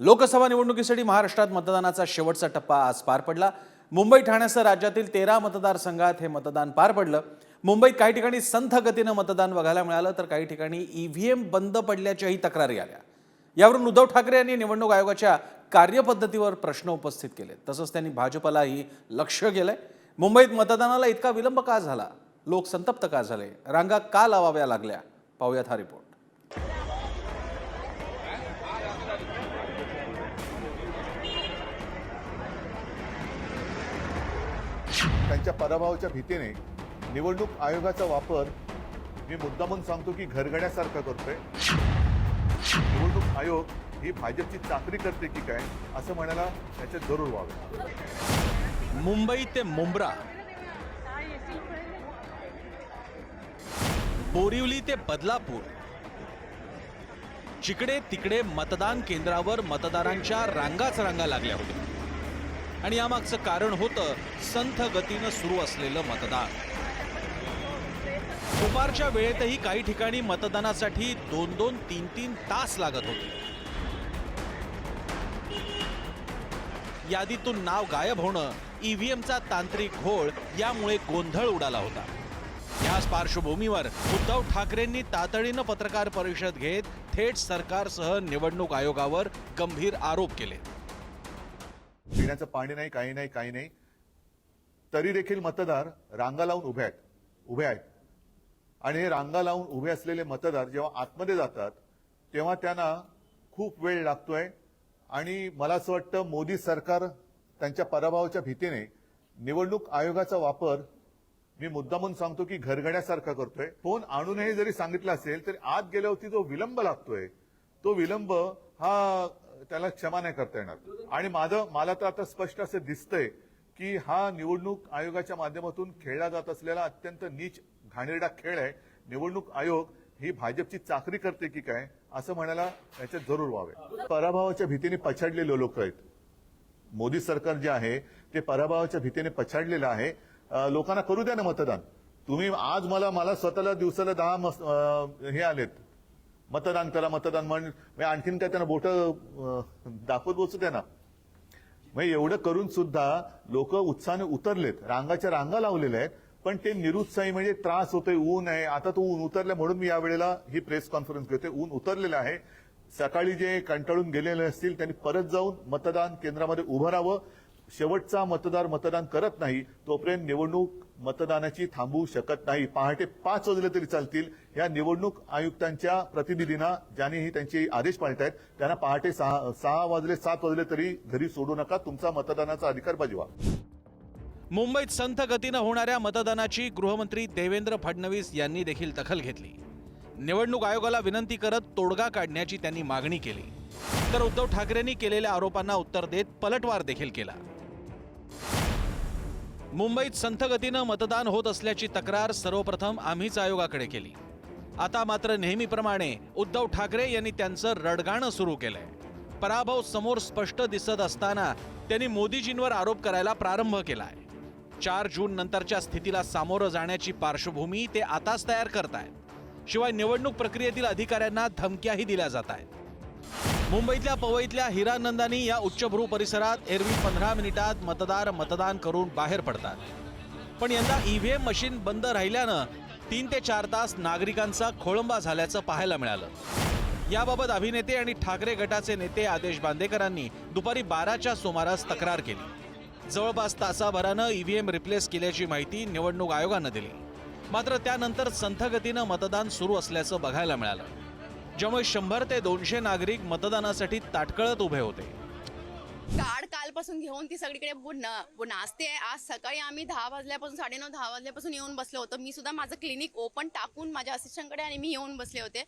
लोकसभा निवडणुकीसाठी महाराष्ट्रात मतदानाचा शेवटचा टप्पा आज पार पडला. मुंबई ठाण्यासह राज्यातील तेरा मतदारसंघात हे मतदान पार पडलं. मुंबईत काही ठिकाणी संथ गतीनं मतदान बघायला मिळालं तर काही ठिकाणी ईव्हीएम बंद पडल्याच्याही तक्रारी आल्या. यावरून उद्धव ठाकरे यांनी निवडणूक आयोगाच्या कार्यपद्धतीवर प्रश्न उपस्थित केले. तसंच त्यांनी भाजपलाही लक्ष केलंय मुंबईत मतदानाला इतका विलंब का झाला? लोक संतप्त का झाले? रांगा का लावाव्या लागल्या? पाहूयात हा रिपोर्ट. त्यांच्या पराभवाच्या भीतीने निवडणूक आयोगाचा वापर मी मुद्दामून सांगतो की घरगड्यासारखा करतोय. निवडणूक आयोग ही भाजपची चाकरी करते की काय असं म्हणायला त्याच्यात जरूर व्हावं मुंबई ते मुंब्रा. बोरिवली ते बदलापूर. जिकडे तिकडे मतदान केंद्रावर मतदारांच्या रांगाच रांगा लागल्या होत्या. आणि यामागचं कारण होतं संथ गतीनं सुरू असलेलं मतदान. दुपारच्या वेळेतही काही ठिकाणी मतदानासाठी दोन दोन तीन तीन तास लागत होते. यादीतून नाव गायब होणं ईव्हीएमचा तांत्रिक घोळ यामुळे गोंधळ उडाला होता. याच पार्श्वभूमीवर उद्धव ठाकरेंनी तातडीनं पत्रकार परिषद घेत थेट सरकारसह निवडणूक आयोगावर गंभीर आरोप केले. पिण्याचं पाणी नाही काही नाही काही नाही. तरी देखील मतदार रांगा लावून उभे आहेत उभे आहेत. आणि हे रांगा लावून उभे असलेले मतदार जेव्हा आतमध्ये जातात तेव्हा त्यांना खूप वेळ लागतोय. आणि मला असं वाटतं मोदी सरकार त्यांच्या पराभवाच्या भीतीने निवडणूक आयोगाचा वापर मी मुद्दामून सांगतो की घरघड्यासारखा करतोय. फोन आणूनही जरी सांगितलं असेल तरी आत गेल्यावरती जो विलंब लागतोय. तो विलंब हा त्याला क्षमा नाही करता येणार. आणि माझं मला तर आता स्पष्ट असं दिसतंय की हा निवडणूक आयोगाच्या माध्यमातून खेळला जात असलेला अत्यंत नीच घाणेरडा खेळ आहे. निवडणूक आयोग ही भाजपची चाकरी करते की काय असं म्हणायला याच्यात जरूर व्हावे पराभवाच्या भीतीने पछाडलेले लोक आहेत. मोदी सरकार जे आहे ते पराभवाच्या भीतीने पछाडलेलं आहे. लोकांना करू द्या ना मतदान. तुम्ही आज मला मला स्वतःला दिवसाला दहा मस- हे आलेत. मतदान करा मतदान म्हण. म्हणजे आणखीन काय त्यांना बोट दाखवत बसू त्यांना. मग म्हणजे एवढं करून सुद्धा लोक उत्साहाने उतरलेत. रांगाच्या रांगा लावलेल्या आहेत पण ते निरुत्साही म्हणजे त्रास होतोय ऊन आहे. आता तो ऊन उतरलं म्हणून मी यावेळेला ही प्रेस कॉन्फरन्स घेते ऊन उतरलेलं आहे. सकाळी जे कंटाळून गेलेले असतील त्यांनी परत जाऊन मतदान केंद्रामध्ये उभं राहावं. शेवटचा मतदार मतदान करत नाही तोपर्यंत निवडणूक मतदानाची थांबवू शकत नाही. पहाटे पाच वाजले तरी चालतील. या निवडणूक आयुक्तांच्या प्रतिनिधींना ज्यांनीही त्यांचे आदेश पाळतायत त्यांना पहाटे सहा सहा वाजले सात वाजले तरी घरी सोडू नका. तुमचा मतदानाचा अधिकार बजवा. मुंबईत संथ गतीनं होणाऱ्या मतदानाची गृहमंत्री देवेंद्र फडणवीस यांनी देखील दखल घेतली. निवडणूक आयोगाला विनंती करत तोडगा काढण्याची त्यांनी मागणी केली. तर उद्धव ठाकरेंनी केलेल्या आरोपांना उत्तर देत पलटवार देखील केला. मुंबईत संथगतीनं मतदान होत असल्याची तक्रार सर्वप्रथम आम्हीच आयोगाकडे केली. आता मात्र नेहमीप्रमाणे उद्धव ठाकरे यांनी त्यांचं रडगाणं सुरू केलंय. पराभव समोर स्पष्ट दिसत असताना त्यांनी मोदीजींवर आरोप करायला प्रारंभ केलाय. चार जून नंतरच्या स्थितीला सामोरं जाण्याची पार्श्वभूमी ते आताच तयार करतायत. शिवाय निवडणूक प्रक्रियेतील अधिकाऱ्यांना धमक्याही दिल्या जात आहेत मुंबईतल्या पवईतल्या हिरानंदानी या उच्चभ्रू परिसरात एरवी पंधरा मिनिटात मतदार मतदान करून बाहेर पडतात. पण यंदा ईव्हीएम मशीन बंद राहिल्यानं तीन ते चार तास नागरिकांचा खोळंबा झाल्याचं पाहायला मिळालं. याबाबत अभिनेते आणि ठाकरे गटाचे नेते आदेश बांदेकरांनी दुपारी बाराच्या सुमारास तक्रार केली. जवळपास तासाभरानं ईव्हीएम रिप्लेस केल्याची माहिती निवडणूक आयोगानं दिली. मात्र त्यानंतर संथगतीनं मतदान सुरू असल्याचं बघायला मिळालं. ज्यामुळे शंभर ते दोनशे नागरिक मतदानासाठी ताटकळत उभे होते. कार्ड घेऊन ती सगळीकडे न- नाचते आज सकाळी आम्ही दहा वाजल्यापासून साडेनऊ दहा वाजल्यापासून येऊन बसलो होतो. मी सुद्धा माझं क्लिनिक ओपन टाकून माझ्या असिस्टंटकडे आणि मी येऊन बसले होते.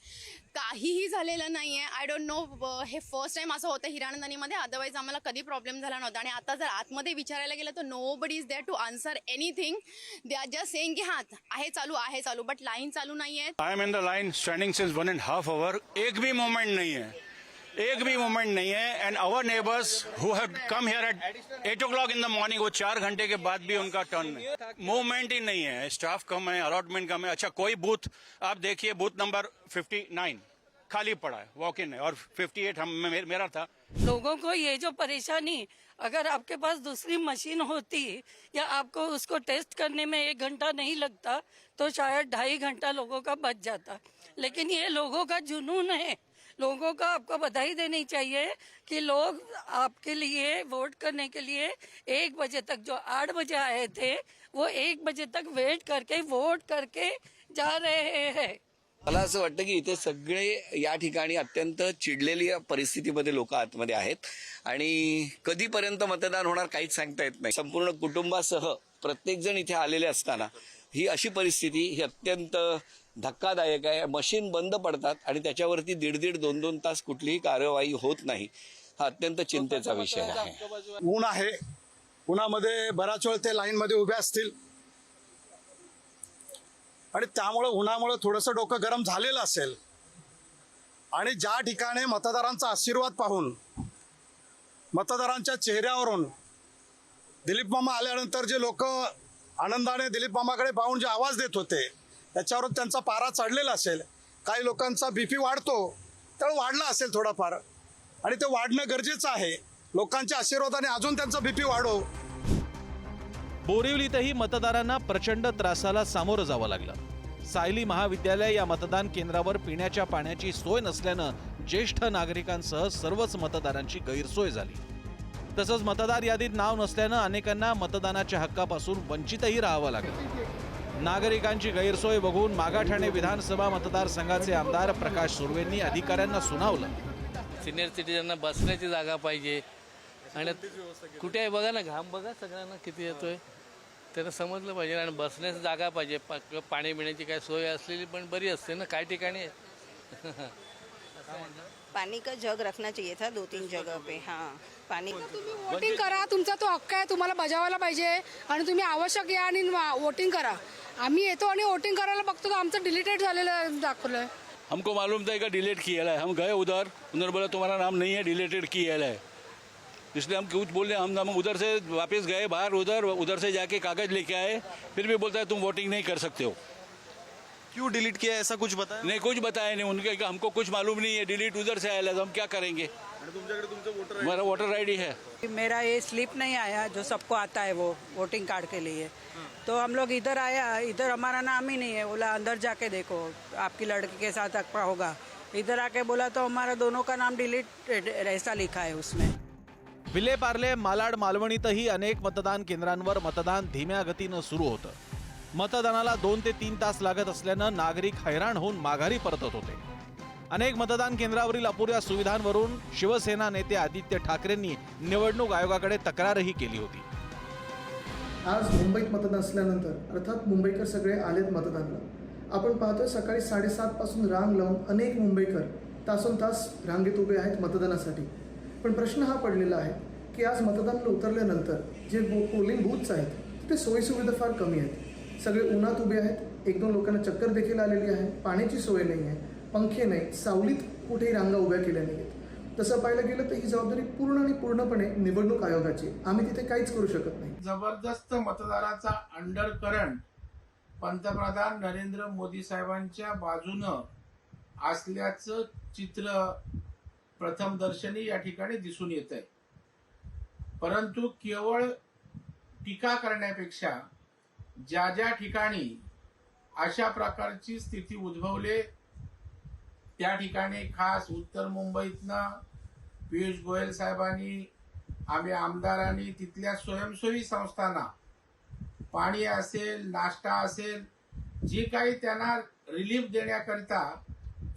काहीही झालेलं नाही आहे आय डोंट नो हे फर्स्ट टाइम असं होतं हिरानंदानीमध्ये. अदरवाईज आम्हाला कधी प्रॉब्लेम झाला नव्हता. आणि आता जर आतमध्ये विचारायला गेलं तर nobody is there to answer anything they are just saying की हां आहे चालू आहे चालू बट लाईन चालू नाही आहे I am in the line standing since one and half hour एक बी मोमेंट नाही आहे एक भी मोमेंट नहीं है and our neighbours who have come here at eight o'clock in the morning वो चार घंटे के बाद भी उनका टर्न मूवमेंट ही नहीं है स्टाफ कम है अलॉटमेंट कम है। अच्छा कोई बूथ आप देखिए बूथ नंबर 59 खाली पड़ा है वॉक इन है, और 58 हम, मे- मेरा था। लोगों को ये जो परेशानी, अगर आपके पास दूसरी मशीन होती, या आपको उसको टेस्ट करने में एक घंटा नहीं लगता तो शायद ढाई घंटा लोगों का बच जाता। लेकिन ये लोगों का जुनून है। लोगों का आपको बधाई देनी चाहिए कि लोग आपके लिए वोट करने के लिए एक बजे तक जो आठ बजे आए थे वो एक बजे तक वेट करके वोट करके जा रहे हैं। मला असं वाटतं की इथे सगळे या ठिकाणी अत्यंत चिडलेली परिस्थितीमध्ये लोक आतमध्ये आहेत आणि कधीपर्यंत मतदान होणार काहीच सांगता येत नाही. संपूर्ण कुटुंबासह प्रत्येक जण इथे आलेले असताना ही अशी परिस्थिती ही अत्यंत धक्कादायक आहे. मशीन बंद पडतात आणि त्याच्यावरती दीड दीड दोन दोन तास कुठलीही कार्यवाही होत नाही. हा अत्यंत चिंतेचा विषय आहे. ऊन आहे. उन्हामध्ये बराच वेळ ते लाईनमध्ये उभे असतील. आणि त्यामुळे उन्हामुळं थोडंसं डोकं गरम झालेलं असेल. आणि ज्या ठिकाणी मतदारांचा आशीर्वाद पाहून मतदारांच्या चेहऱ्यावरून दिलीप मामा आल्यानंतर जे लोक आनंदाने दिलीप मामाकडे पाहून जे आवाज देत होते त्याच्यावरून त्यांचा पारा चढलेला असेल. काही लोकांचा बीपी वाढतो तर वाढला असेल थोडाफार. आणि ते वाढणं गरजेचं आहे. लोकांच्या आशीर्वादाने अजून त्यांचा बीपी वाढो. बोरिवलीतही मतदारांना प्रचंड त्रासाला सामोरं जावं लागलं. सायली महाविद्यालय या मतदान केंद्रावर पिण्याच्या पाण्याची सोय नसल्यानं ज्येष्ठ नागरिकांसह सर्वच मतदारांची गैरसोय झाली. तसंच मतदार यादीत नाव नसल्यानं अनेकांना मतदानाच्या हक्कापासून वंचितही राहावं लागलं. नागरिकांची गैरसोय बघून मागाठाणे विधानसभा मतदारसंघाचे आमदार प्रकाश सुर्वेंनी अधिकाऱ्यांना सुनावलं. सिनियर सिटीजनना बसण्याची जागा पाहिजे. आणि कुठे आहे बघा ना घाम बघा सगळ्यांना किती येतोय. त्यांना समजलं पाहिजे आणि बसण्याची जागा पाहिजे. पाणी पिण्याची काय सोय असलेली पण बरी असते ना काही ठिकाणी. पानी का जग रखना चाहिए था दो तीन जगह पे हाँ. पानी वोटिंग करा. तुमचा तो हक्क आहे. तुम्हाला बजावायला पाहिजे. आणि तुम्ही आवश्यक या आणि वोटिंग करा. आम्ही येतो आणि वोटिंग करायला बघतो तर आमचं डिलिटेड झालेलं दाखवलंय. हमको मालूम था कि डिलीट किया है? हम गए उधर. उधर बोला तुम्हारा नाम नहीं है डिलीटेड किया है. इसलिए हम कुछ बोल रहे हम हम उधर से वापस गए बाहर उधर उधर से जाके कागज लेके आए। फिर भी बोलता है तुम वोटिंग नहीं कर सकते हो. क्यों डिलीट किया ऐसा कुछ बताया? नहीं कुछ बताया नहीं। उनके हमको कुछ मालूम नहीं है। डिलीट उधर से आया है, तो हम क्या करेंगे? हमारा वोटर आईडी है। मेरा ये स्लिप नहीं आया जो सबको आता है वो वोटिंग कार्ड के लिए। तो हम लोग इधर आया इधर हमारा नाम ही नहीं है। बोला अंदर जाके देखो आपकी लड़की के साथ अकपा होगा। इधर आके बोला तो हमारा दोनों का नाम डिलीट ऐसा लिखा है उसमें। विलेपार्ले मालाड मालवणीतही अनेक मतदान केंद्रांवर मतदान धीम्या गतीनं सुरू होतं. मतदानाला दोन ते तीन तास लागत असल्यानं नागरिक हैराण होऊन माघारी परतत होते. अनेक मतदान केंद्रावरील अपुऱ्या सुविधांवरून शिवसेना नेते आदित्य ठाकरेंनी निवडणूक आयोगाकडे तक्रारही केली होती. आज मुंबईत मतदान असल्यानंतर अर्थात मुंबईकर सगळे आलेत मतदानला. आपण पाहतोय सकाळी साडेसात पासून रांग लावून अनेक मुंबईकर तासोन तास रांगेत उभे आहेत मतदानासाठी. पण प्रश्न हा पडलेला आहे की आज मतदानाला उतरल्यानंतर जे पोलिंग बूथ्स आहेत तिथे सोयीसुविधा फार कमी आहेत. सगळे उन्हात उभे आहेत. एक दोन लोकांना चक्कर देखील आलेली आहे. पाण्याची सोय नाही आहे. पंखे नाही. सावलीत कुठेही रांगा उभ्या केल्या नाही आहेत तसं पाहायला गेलं तर ही जबाबदारी पूर्ण आणि पूर्णपणे निवडणूक आयोगाची. आम्ही तिथे काहीच करू शकत नाही. जबरदस्त मतदाराचा अंडर करंट पंतप्रधान नरेंद्र मोदी साहेबांच्या बाजूनं असल्याचं चित्र प्रथमदर्शनी या ठिकाणी दिसून येत आहे परंतु केवळ टीका करण्यापेक्षा ज्या ज्या ठिकाणी अशा प्रकारची स्थिती उद्भवले त्या ठिकाणी खास उत्तर मुंबईतनं पियुष गोयल साहेबांनी आम्ही आमदारांनी तिथल्या स्वयंसेवी संस्थांना पाणी असेल नाश्ता असेल जी काही त्यांना रिलीफ देण्याकरिता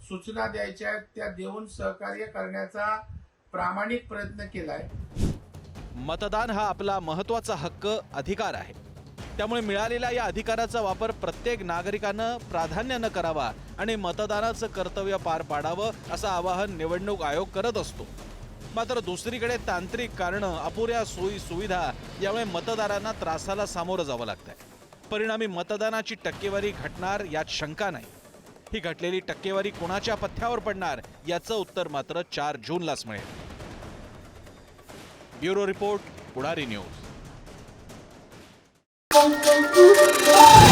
सूचना द्यायच्या आहेत त्या देऊन सहकार्य करण्याचा प्रामाणिक प्रयत्न केलाय. मतदान हा आपला महत्त्वाचा हक्क अधिकार आहे. त्यामुळे मिळालेल्या या अधिकाराचा वापर प्रत्येक नागरिकानं प्राधान्यानं करावा आणि मतदानाचं कर्तव्य पार पाडावं असं आवाहन निवडणूक आयोग करत असतो. मात्र दुसरीकडे तांत्रिक कारणं अपुऱ्या सोयी सुविधा यामुळे मतदारांना त्रासाला सामोरं जावं लागतंय. परिणामी मतदानाची टक्केवारी घटणार यात शंका नाही. ही घटलेली टक्केवारी कोणाच्या पथ्यावर पडणार याचं उत्तर मात्र चार जूनलाच मिळेल. Bureau report Pudhari news. Boom, boom, boom.